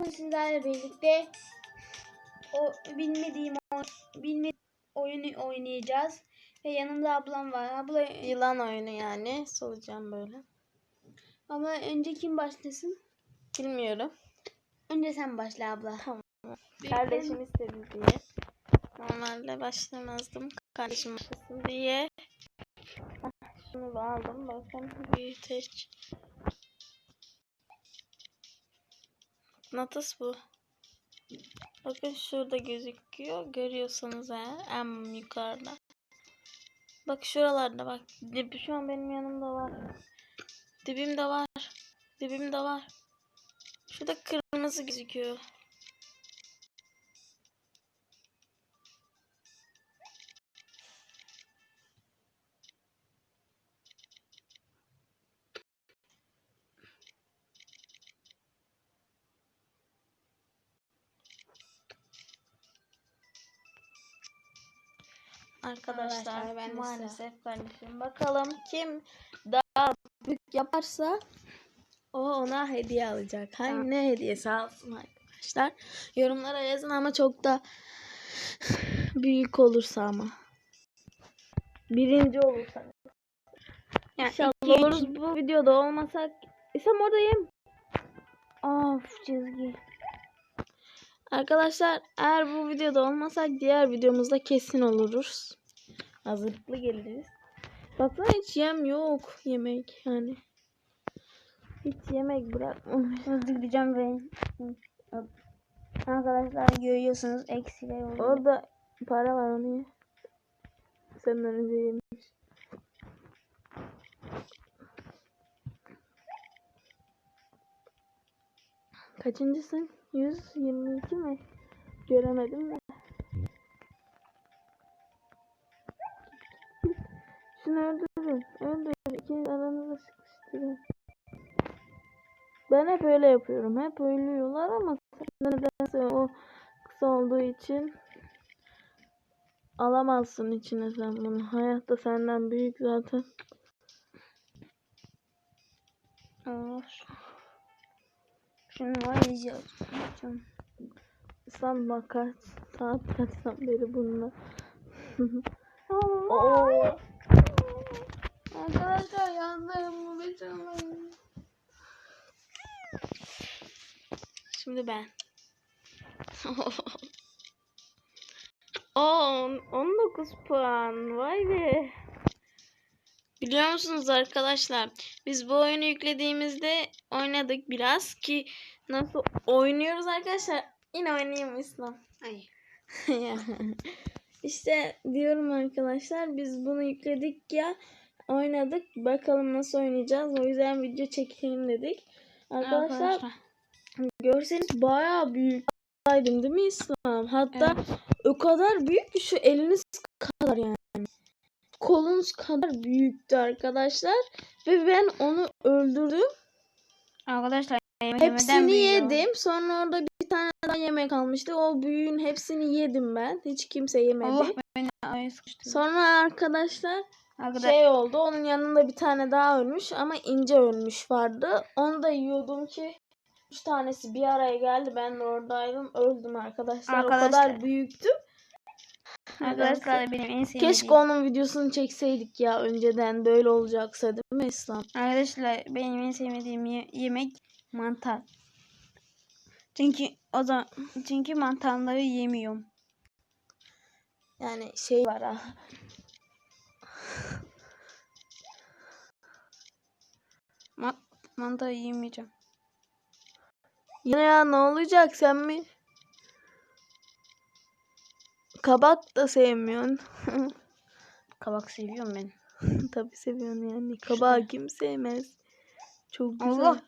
Bugün sizlerle birlikte o bilmediğim o- bilmediğim oyunu oynayacağız. Ve yanımda ablam var. Abla Yılan oyunu yani. Solacağım böyle. ama önce kim başlasın? Bilmiyorum. Önce sen başla abla. Tamam. Bir- Kardeşim istedi diye. Normalde başlamazdım. Kardeşim başlasın diye. Ah, Şunu da aldım. Bakın büyüteç. Mıknatıs bu. Bakın şurada gözüküyor. Görüyorsanız eğer en yukarıda. Bak şuralarda bak. Dip, şu an benim yanımda var. Dibimde var. Dibimde var. Şurada kırmızı gözüküyor. Arkadaşlar Arkadaşlar, ben maalesef kardeşim. Bakalım kim daha büyük yaparsa o ona hediye alacak. Hangi ne hediyesi alsın arkadaşlar. Yorumlara yazın ama çok da büyük olursa ama. Birinci olursa. Yani İnşallah iki, oluruz. iki- Bu videoda olmasak. İsem oradayım. Of çizgi. Arkadaşlar eğer bu videoda olmasak diğer videomuzda kesin oluruz. Hazırlıklı geliriz. Baksana hiç yem yok yemek yani. Hiç yemek bırakmamış. Hızlı gideceğim ve Arkadaşlar görüyorsunuz eksiler oluyor. Orada para var onu ye. Senden önce yemiş. Kaçıncısın? 122 mi? Göremedim de. Şunu öldürün. Öldürün. İkiniz aranızda sıkıştırın. Ben hep öyle yapıyorum. Hep ölüyorlar ama nedense o kısa olduğu için alamazsın içine sen bunu. Hayatta senden büyük zaten. Şunu var izliyorum. Sen bak kaç saat kaçtan beri bununla. Oo. Arkadaşlar yandım. Lütfen. Şimdi ben. Oo, 19 puan. Vay be. Biliyor musunuz arkadaşlar? Biz bu oyunu yüklediğimizde oynadık biraz ki nasıl oynuyoruz arkadaşlar? Yine oynayayım İslam. Hayır. işte diyorum arkadaşlar biz bunu yükledik ya oynadık bakalım nasıl oynayacağız o yüzden video çekelim dedik. Arkadaşlar görseniz bayağı büyük saydım değil mi İslam? Hatta o kadar büyük ki şu eliniz kadar yani. Kolunuz kadar büyüktü arkadaşlar. Ve ben onu öldürdüm. Arkadaşlar Hepsini büyüyor. yedim. Sonra orada bir tane daha yemek kalmıştı. O büyüğün hepsini yedim ben. Hiç kimse yemedi. Sıkıştırdı. Sonra arkadaşlar Arkadaşlar şey oldu. Onun yanında bir tane daha ölmüş ama ince ölmüş vardı. Onu da yiyordum ki üç tanesi bir araya geldi. Ben de oradaydım. Öldüm arkadaşlar. O Arkadaşlar- kadar büyüktüm. arkadaşlar benim en sevdiğim. Keşke onun videosunu çekseydik ya önceden böyle olacaksa değil mi İslam? Arkadaşlar benim en sevmediğim ye- yemek mantar. Çünkü o zaman çünkü mantarları yemiyorum. Yani şey var ha. Ma mantar yemeyeceğim. Yine ya ne olacak sen mi? Kabak da sevmiyorsun. Kabak seviyorum ben. Tabii seviyorsun yani. Kabağı kim sevmez? Çok güzel. Allah.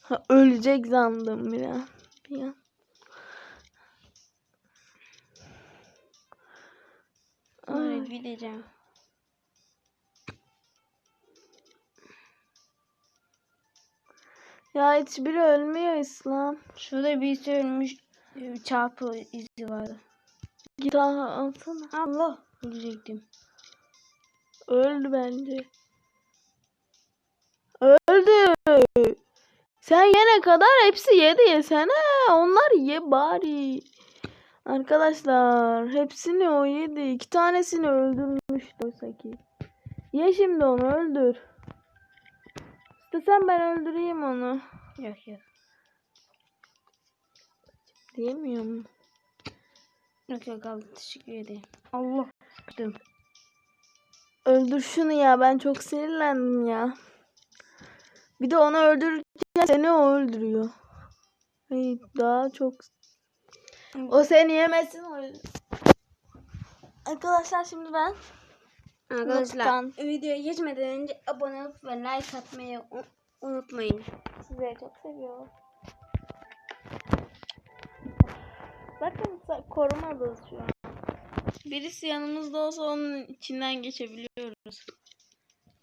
Ha, ölecek sandım bir an. Bir an. Bileceğim. Ya hiçbiri ölmüyor İslam. Şurada birisi ölmüş e, çarpı izi vardı. Git alsana. Allah. Ölecektim. Öldü bence. Öldü. Sen yene kadar hepsi yedi yesene. Onlar ye bari. Arkadaşlar hepsini o yedi. İki tanesini öldürmüştü oysa ki. Ye şimdi onu öldür. İstesen ben öldüreyim onu. Yok yok. Diyemiyorum. Yok yok al teşekkür ederim. Allah sıktım. Öldür şunu ya ben çok sinirlendim ya. Bir de onu öldürürken seni o öldürüyor. Ay, daha çok. O seni yemesin. Arkadaşlar şimdi ben Arkadaşlar Lütfen. videoya geçmeden önce abone olup ve like atmayı unutmayın. sizi çok seviyorum. Bakın korumadız şu an. Birisi yanımızda olsa onun içinden geçebiliyoruz.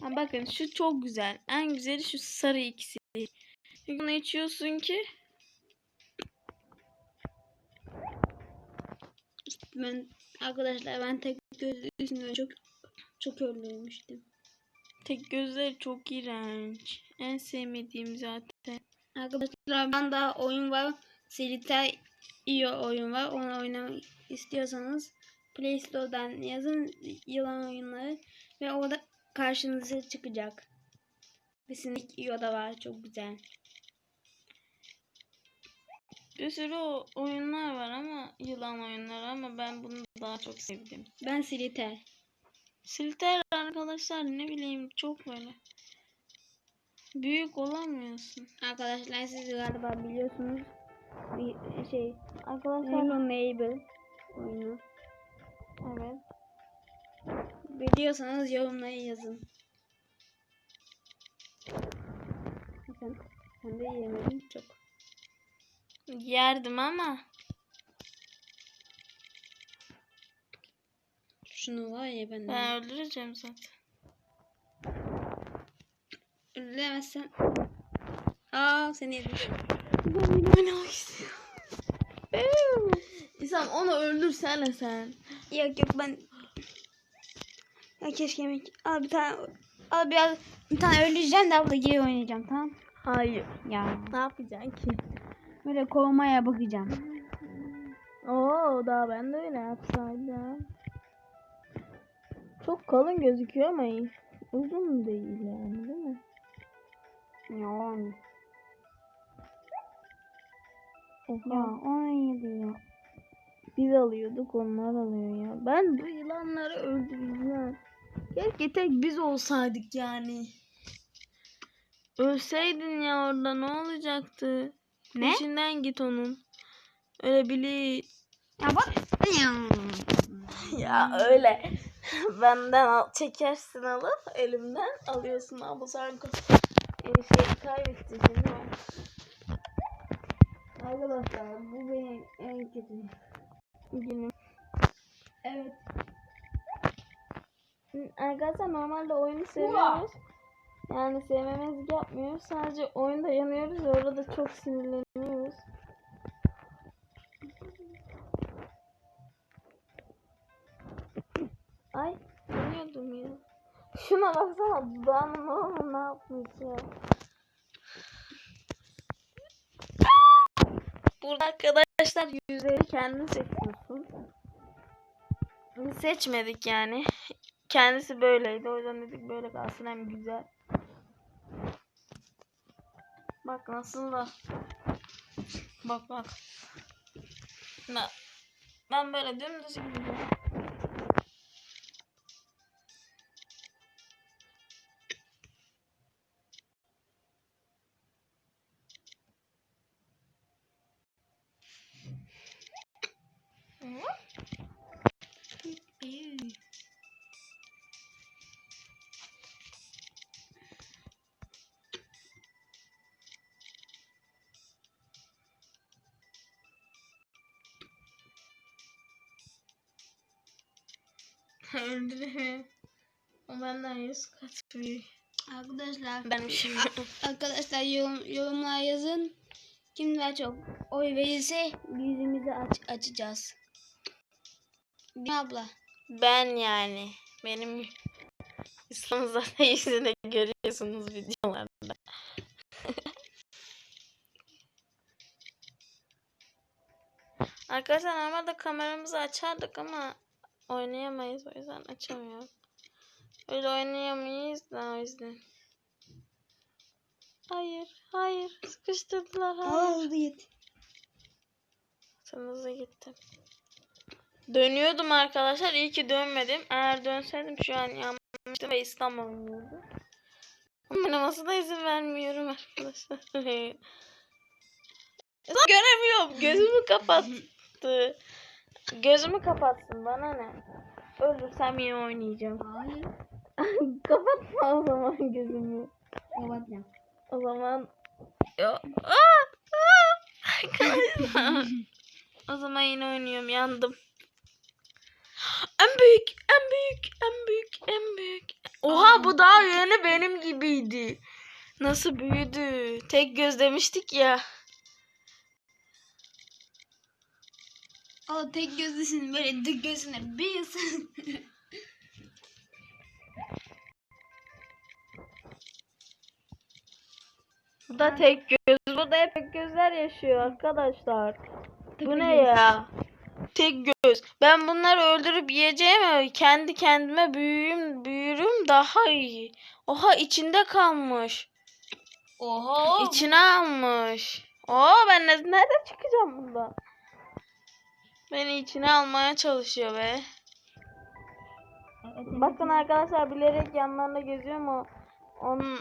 Ha bakın şu çok güzel. En güzeli şu sarı ikisi. Çünkü onu içiyorsun ki Ben arkadaşlar ben tek gözlü yüzünden çok çok öldürmüştüm. tek gözleri çok iğrenç. En sevmediğim zaten. Arkadaşlar ben daha oyun var. Solitaire iyi oyun var. Onu oynamak istiyorsanız Play Store'dan yazın yılan oyunları ve orada karşınıza çıkacak. Kesinlikle iyi da var. Çok güzel. Bir sürü o- oyunlar var ama yılan oyunları ama ben bunu daha çok sevdim. Ben Solitaire. Silter arkadaşlar ne bileyim çok böyle. Büyük olamıyorsun. Arkadaşlar siz galiba biliyorsunuz. Bir şey Arkadaşlar Hello Neighbor oyunu. evet. Biliyorsanız yorumlara yazın. Sen, sen de yemedin çok. Yerdim ama Şunu var ya ben ben öldüreceğim zaten. Öldüremezsem. Aa seni yedim. Ben oynamak istiyorum. İslam onu öldürsene sen. Yok yok ben. Ya keşke yemek. Al bir tane. Al biraz. Bir tane öldüreceğim de abla geri oynayacağım tamam. Hayır. Ya. Ne yapacaksın ki? Böyle korumaya bakacağım. Oo daha ben de öyle yapsaydım. Çok kalın gözüküyor ama iyi. uzun değil yani değil mi? Ya. Oha. Ya 17 ya. Biz alıyorduk onlar alıyor ya. Ben bu yılanları öldüreceğim. Keşke tek biz olsaydık yani. Ölseydin ya orada ne olacaktı? Ne? Peşinden git onun. Öyle bili Ya bak. Ya. öyle. Benden al, çekersin alıp elimden alıyorsun ama sen şey kaybettin şimdi. Arkadaşlar bu benim en kötü. Günüm. Evet. Arkadaşlar normalde oyunu seviyoruz. Yani sevmemezlik yapmıyoruz. Sadece oyunda yanıyoruz orada çok sinirleniyoruz. Ay yanıyordum ya. Şuna baksana dudağını ne oldu ne yapmış ya. Burada arkadaşlar yüzleri kendin seçiyorsun. Seçmedik yani. Kendisi böyleydi. O yüzden dedik böyle kalsın hem güzel. Bak nasıl da. Bak bak. Na- Ben böyle dümdüz gidiyorum. öldürme. O benden yüz kat büyük. Arkadaşlar. Ben şey Arkadaşlar yorum, yorumlar yazın. Kim daha çok oy verirse yüzümüzü aç, açacağız. Bir abla. Ben yani. Benim İslam zaten yüzünü görüyorsunuz videolarda. Arkadaşlar normalde kameramızı açardık ama oynayamayız o yüzden açamıyorum. Öyle oynayamayız da o yüzden. Hayır, hayır. Sıkıştırdılar. Hayır. Oldu git. Sen hızlı gittin. Dönüyordum arkadaşlar. İyi ki dönmedim. Eğer dönseydim şu an yanmıştım ve İstanbul oynuyordu. Oynaması da izin vermiyorum arkadaşlar. Göremiyorum. Gözümü kapattı. Gözümü kapatsın. Bana ne? Ölürsem yine oynayacağım. Hayır. Kapatma o zaman gözümü. Kapatacağım. O zaman! Arkadaşlar. o zaman yine oynuyorum. Yandım. En büyük, en büyük, en büyük, en büyük. Oha bu daha yeni benim gibiydi. Nasıl büyüdü? Tek göz demiştik ya. O tek gözlüsün böyle dik gözüne bir ısın. Bu da tek göz. Burada hep tek gözler yaşıyor arkadaşlar. Bu ne ya? Tek göz. Ben bunları öldürüp yiyeceğim kendi kendime büyüyüm, büyürüm daha iyi. Oha içinde kalmış. Oha. İçine almış. Oo ben ne, nereden çıkacağım bundan? Beni içine almaya çalışıyor be. Bakın arkadaşlar bilerek yanlarında geziyor ama onun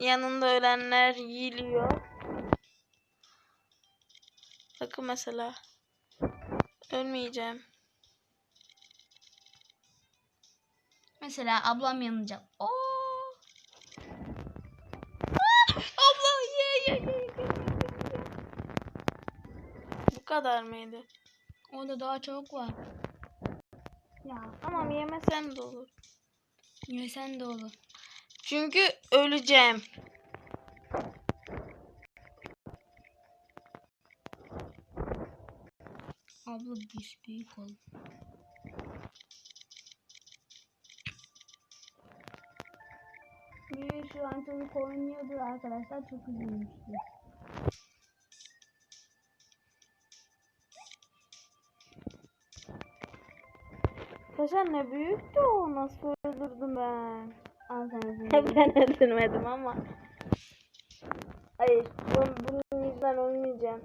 yanında ölenler yiyiliyor. Bakın mesela. Ölmeyeceğim. Mesela ablam yanacak. Oo. Ah! Abla ye ye ye. Bu kadar mıydı? Orada daha çok var. Ya Tamam yemesen de olur. yesen de olur. Çünkü öleceğim. Abla diş büyük ol. Bir şu an çocuk oynuyordu arkadaşlar çok üzülmüştü. Kaşar ne büyüktü o nasıl öldürdüm ben. Ben öldürmedim ama. Hayır bunun, bunun yüzünden ölmeyeceğim.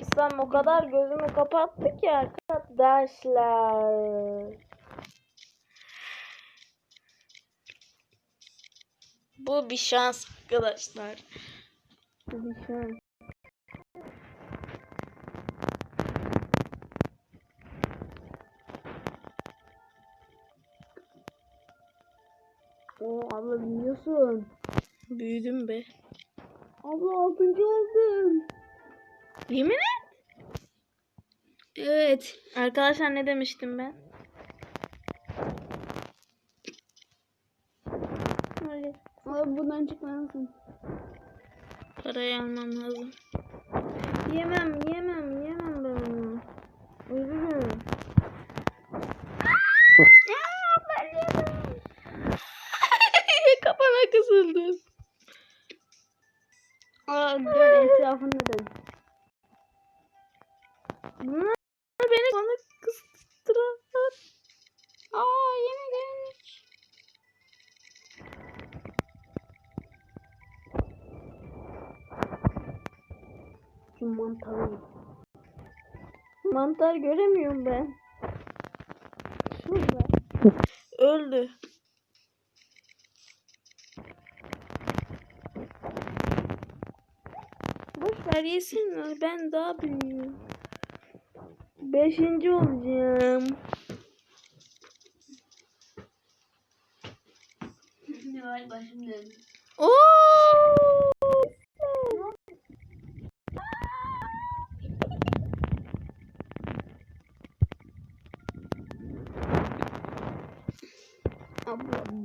İslam o kadar gözümü kapattı ki arkadaşlar. Bu bir şans arkadaşlar. Bu bir şans. Oo abla biliyorsun. Büyüdüm be. Abla altıncı oldum. Yemin et. Evet. Arkadaşlar ne demiştim ben? Öyle. Abi buradan çıkmalısın. Parayı almam lazım. Yemem, yemem, yemem ben onu. Üzülürüm. Kafana kısıldı. Aa, dön dön. Beni bana kıstırar. Aa yeni gelmiş. Şu mantarı. Mantar göremiyorum ben. Şurada. Öldü. Yesinler. Ben daha büyüğüm. Beşinci olacağım. Ne var başım döndü. Oo!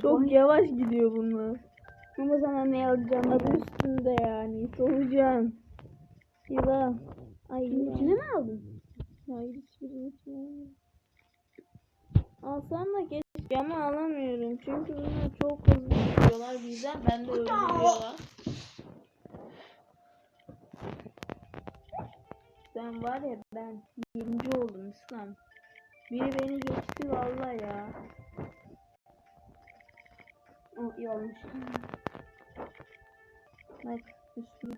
Çok yavaş gidiyor bunlar. Ama sana ne alacağım? Adı üstünde yani. Solucan. Yılan. Ay içine mi aldın? Hayır hiçbirini içine almadım. Alsam da keşke ama alamıyorum. Çünkü bunlar çok hızlı gidiyorlar bizden. Ben de öldürüyorlar. Ben var ya ben birinci oldum İslam. Biri beni geçti vallahi ya. O iyi olmuş. Bak üstüne.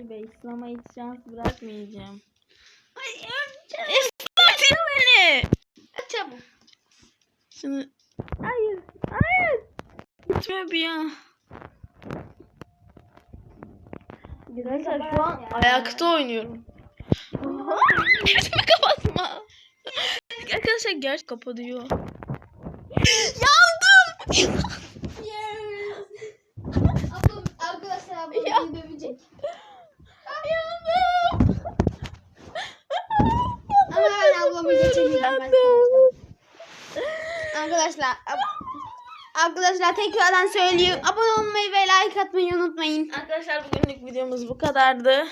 Vay be İslam'a hiç şans bırakmayacağım. Ay öleceğim. Bırakıyor beni. Çabuk. Şimdi hayır hayır. Gitme bir ya. Arkadaşlar şu an ayakta oynuyorum. Gözümü kapatma. Arkadaşlar gerçi kapatıyor. Yandım. Ablam, arkadaşlar ablam Ya. beni dövecek. Yandım. Ama ben ablamı geçemeyeceğim Yandım. Arkadaşlar Arkadaşlar tekrardan söyleyeyim. Abone olmayı ve like atmayı unutmayın. Arkadaşlar bugünlük videomuz bu kadardı.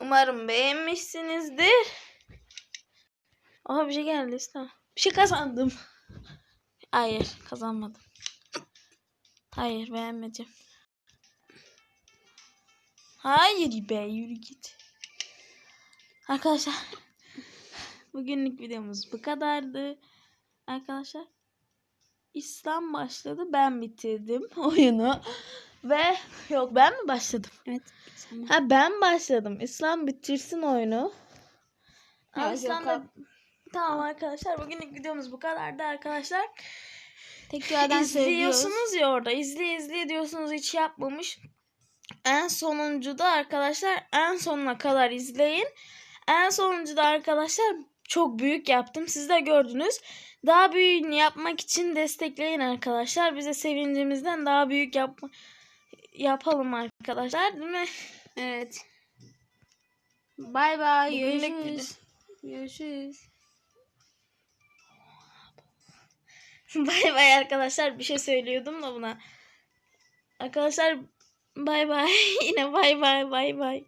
Umarım beğenmişsinizdir. Aha bir şey geldi İslam. Bir şey kazandım. Hayır kazanmadım. Hayır beğenmedim. Hayır be yürü git. Arkadaşlar bugünlük videomuz bu kadardı. Arkadaşlar İslam başladı ben bitirdim oyunu. Ve yok ben mi başladım? Evet. Ha ben başladım. İslam bitirsin oyunu. Evet, İslam da... Tamam arkadaşlar bugünlük videomuz bu kadardı arkadaşlar. Tekrardan. İzliyorsunuz ya orada. İzle izle diyorsunuz hiç yapmamış. En sonuncuda arkadaşlar en sonuna kadar izleyin. En sonuncuda arkadaşlar çok büyük yaptım. Siz de gördünüz. Daha büyüğünü yapmak için destekleyin arkadaşlar. Bize sevincimizden daha büyük yapma yapalım arkadaşlar. Değil mi? Evet. Bay bay. Görüşürüz. Görüşürüz. bay bay arkadaşlar. Bir şey söylüyordum da buna. Arkadaşlar bay bay. Yine bay bay bay bay.